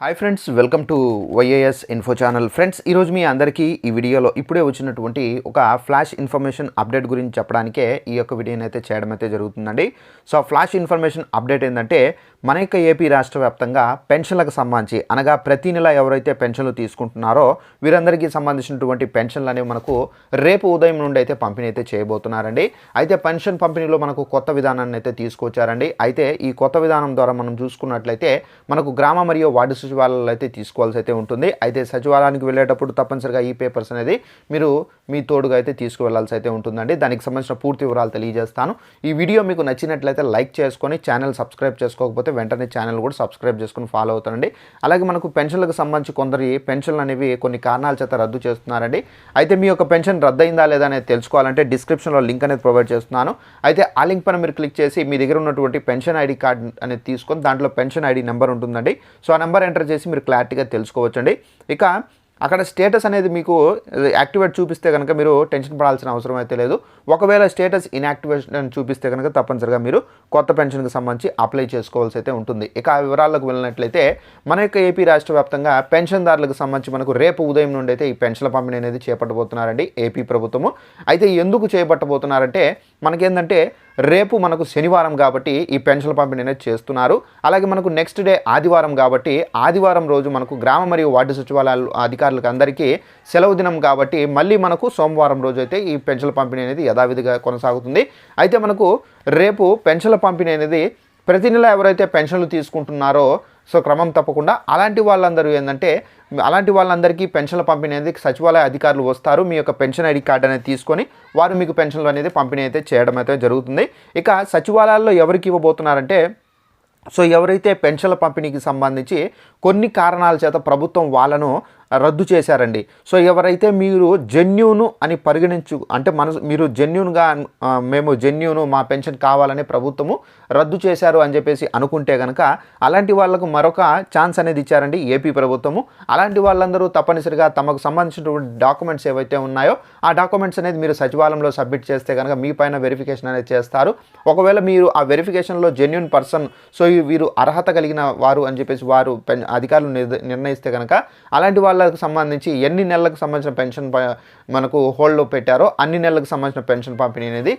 Hi friends welcome to YAS info channel friends ఈరోజు మీ అందరికీ ఈ వీడియోలో ఇప్పుడే వచ్చినటువంటి ఒక ఫ్లాష్ ఇన్ఫర్మేషన్ అప్డేట్ గురించి చెప్పడానికే ఈ యొక్క వీడియోని అయితే చేయడం అయితే జరుగుతుందండి. సో ఫ్లాష్ ఇన్ఫర్మేషన్ అప్డేట్ ఏంటంటే మన యొక్క ఏపీ రాష్ట్ర వ్యాప్తంగా పెన్షన్లకు సంబంధించి అనగా ప్రతి నెల ఎవరైతే పెన్షన్లు తీసుకుంటున్నారో వీరందరికీ సంబంధించినటువంటి పెన్షన్లు అనేవి మనకు రేపు ఉదయం నుండి అయితే పంపిణీ అయితే చేయబోతున్నారండి. అయితే పెన్షన్ పంపిణీలో మనకు కొత్త విధానాన్ని అయితే తీసుకొచ్చారండి. అయితే ఈ కొత్త విధానం ద్వారా మనం చూసుకున్నట్లయితే మనకు గ్రామ మరియు వార్డు సచివాలయాలు అయితే తీసుకోవాల్సి అయితే ఉంటుంది. అయితే సచివాలయానికి వెళ్ళేటప్పుడు తప్పనిసరిగా ఈ పేపర్స్ అనేది మీరు మీ తోడుగా అయితే తీసుకువెళ్ళాల్సి అయితే ఉంటుందండి. దానికి సంబంధించిన పూర్తి వివరాలు తెలియజేస్తాను. ఈ వీడియో మీకు నచ్చినట్లయితే లైక్ చేసుకొని ఛానల్ సబ్స్క్రైబ్ చేసుకోకపోతే వెంటనే ఛానల్ కూడా సబ్స్క్రైబ్ చేసుకొని ఫాలో అవుతానండి. అలాగే మనకు పెన్షన్లకు సంబంధించి కొందరి పెన్షన్లు అనేవి కొన్ని కారణాల చేత రద్దు చేస్తున్నారండి. అయితే మీ యొక్క పెన్షన్ రద్దయిందా లేదా అనేది తెలుసుకోవాలంటే డిస్క్రిప్షన్లో లింక్ అనేది ప్రొవైడ్ చేస్తున్నాను. అయితే ఆ లింక్ పైన మీరు క్లిక్ చేసి మీ దగ్గర ఉన్నటువంటి పెన్షన్ ఐడి కార్డ్ అనేది తీసుకొని దాంట్లో పెన్షన్ ఐడి నెంబర్ ఉంటుందండి. సో ఆ నెంబర్ ఎంటర్ చేసి మీరు క్లారిటీగా తెలుసుకోవచ్చండి. ఇక అక్కడ స్టేటస్ అనేది మీకు యాక్టివేట్ చూపిస్తే కనుక మీరు టెన్షన్ పడాల్సిన అవసరం అయితే లేదు. ఒకవేళ స్టేటస్ ఇన్యాక్టివేషన్ చూపిస్తే కనుక తప్పనిసరిగా మీరు కొత్త పెన్షన్కి సంబంధించి అప్లై చేసుకోవాల్సి అయితే ఉంటుంది. ఇక ఆ వివరాలకు వెళ్ళినట్లయితే మన యొక్క ఏపీ రాష్ట్ర వ్యాప్తంగా పెన్షన్దారులకు సంబంధించి మనకు రేపు ఉదయం నుండి అయితే ఈ పెన్షన్ల పంపిణీ అనేది చేపట్టబోతున్నారండి ఏపీ ప్రభుత్వము. అయితే ఎందుకు చేపట్టబోతున్నారంటే మనకేంటంటే రేపు మనకు శనివారం కాబట్టి ఈ పెన్షన్ల పంపిణీ అనేది చేస్తున్నారు. అలాగే మనకు నెక్స్ట్ డే ఆదివారం కాబట్టి ఆదివారం రోజు మనకు గ్రామ మరియు వార్డు సచివాలయాలు అధికారులకు అందరికీ సెలవు దినం కాబట్టి మళ్ళీ మనకు సోమవారం రోజు అయితే ఈ పెన్షన్ల పంపిణీ అనేది యథావిధిగా కొనసాగుతుంది. అయితే మనకు రేపు పెన్షన్ల పంపిణీ అనేది ప్రతి నెల ఎవరైతే పెన్షన్లు తీసుకుంటున్నారో సో క్రమం తప్పకుండా అలాంటి వాళ్ళందరూ ఏంటంటే అలాంటి వాళ్ళందరికీ పెన్షన్ల పంపిణీ అనేది సచివాలయ అధికారులు వస్తారు. మీ యొక్క పెన్షన్ ఐడి కార్డు అనేది తీసుకొని వారు మీకు పెన్షన్లు అనేది పంపిణీ అయితే చేయడం అయితే జరుగుతుంది. ఇక సచివాలయాల్లో ఎవరికి ఇవ్వబోతున్నారంటే సో ఎవరైతే పెన్షన్ల పంపిణీకి సంబంధించి కొన్ని కారణాల చేత ప్రభుత్వం వాళ్ళను రద్దు చేశారండి. సో ఎవరైతే మీరు జెన్యూను అని పరిగణించు అంటే మన మీరు జెన్యూన్గా మేము జెన్యూను మా పెన్షన్ కావాలని ప్రభుత్వము రద్దు చేశారు అని చెప్పేసి అనుకుంటే కనుక అలాంటి వాళ్ళకు మరొక ఛాన్స్ అనేది ఇచ్చారండి ఏపీ ప్రభుత్వము. అలాంటి వాళ్ళందరూ తప్పనిసరిగా తమకు సంబంధించినటువంటి డాక్యుమెంట్స్ ఏవైతే ఉన్నాయో ఆ డాక్యుమెంట్స్ అనేది మీరు సచివాలయంలో సబ్మిట్ చేస్తే కనుక మీ పైన వెరిఫికేషన్ అనేది చేస్తారు. ఒకవేళ మీరు ఆ వెరిఫికేషన్లో జెన్యున్ పర్సన్ సో వీరు అర్హత కలిగిన వారు అని చెప్పేసి వారు పెన్ అధికారులు నిర్ణయిస్తే కనుక అలాంటి వాళ్ళ నెలలకు సంబంధించి ఎన్ని నెలలకు సంబంధించిన పెన్షన్ మనకు హోల్డ్లో పెట్టారో అన్ని నెలలకు సంబంధించిన పెన్షన్ పంపిణీ అనేది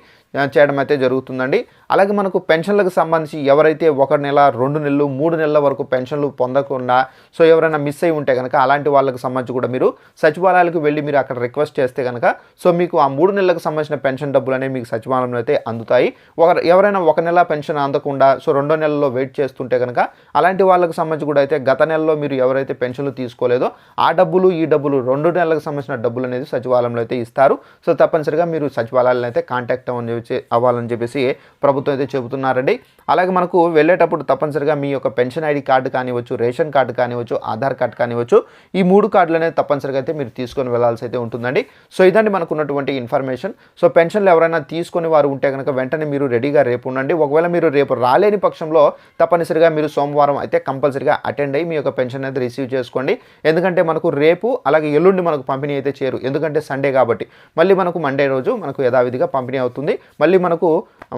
చేయడం అయితే జరుగుతుందండి. అలాగే మనకు పెన్షన్లకు సంబంధించి ఎవరైతే ఒక నెల రెండు నెలలు మూడు నెలల వరకు పెన్షన్లు పొందకుండా సో ఎవరైనా మిస్ అయి ఉంటే కనుక అలాంటి వాళ్ళకి సంబంధించి కూడా మీరు సచివాలయాలకు వెళ్ళి మీరు అక్కడ రిక్వెస్ట్ చేస్తే కనుక సో మీకు ఆ మూడు నెలలకు సంబంధించిన పెన్షన్ డబ్బులు అనేవి మీకు సచివాలయంలో అయితే అందుతాయి. ఒక ఎవరైనా ఒక నెల పెన్షన్ అందకుండా సో రెండో నెలలో వెయిట్ చేస్తుంటే కనుక అలాంటి వాళ్ళకి సంబంధించి కూడా అయితే గత నెలలో మీరు ఎవరైతే పెన్షన్లు తీసుకోలేదో ఆ ఆ డబ్బులు ఈ డబ్బులు రెండు నెలలకు సంబంధించిన డబ్బులు అనేది సచివాలయంలో అయితే ఇస్తారు. సో తప్పనిసరిగా మీరు సచివాలయాలను అయితే కాంటాక్ట్ అవ్వని చెప్పి అవ్వాలని చెప్పేసి ప్రభుత్వం అయితే చెబుతున్నారండి. అలాగే మనకు వెళ్ళేటప్పుడు తప్పనిసరిగా మీ యొక్క పెన్షన్ ఐడి కార్డు కానివచ్చు రేషన్ కార్డు కానివచ్చు ఆధార్ కార్డు కానివచ్చు ఈ మూడు కార్డులు అనేది తప్పనిసరిగా అయితే మీరు తీసుకొని వెళ్ళాల్సి అయితే ఉంటుందండి. సో ఇదండి మనకు ఉన్నటువంటి ఇన్ఫర్మేషన్ సో పెన్షన్లు ఎవరైనా తీసుకొని వారు ఉంటే కనుక వెంటనే మీరు రెడీగా రేపు ఉండండి. ఒకవేళ మీరు రేపు రాలేని పక్షంలో తప్పనిసరిగా మీరు సోమవారం అయితే కంపల్సరిగా అటెండ్ అయ్యి మీ యొక్క పెన్షన్ అనేది రిసీవ్ చేసుకోండి. ఎందుకంటే మన మనకు రేపు అలాగే ఎల్లుండి మనకు పంపిణీ అయితే చేయరు. ఎందుకంటే సండే కాబట్టి. మళ్ళీ మనకు మండే రోజు మనకు యథావిధిగా పంపిణీ అవుతుంది. మళ్ళీ మనకు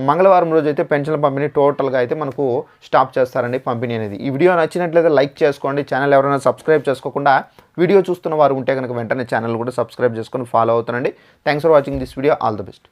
మంగళవారం రోజు అయితే పెన్షన్ల పంపిణీ టోటల్గా అయితే మనకు స్టాప్ చేస్తారండి పంపిణీ అనేది. ఈ వీడియో నచ్చినట్లయితే లైక్ చేసుకోండి. ఛానల్ ఎవరైనా సబ్స్క్రైబ్ చేసుకోకుండా వీడియో చూస్తున్న వారు ఉంటే కనుక వెంటనే ఛానల్ కూడా సబ్స్క్రైబ్ చేసుకొని ఫాలో అవుతానండి thanks for watching this video all the best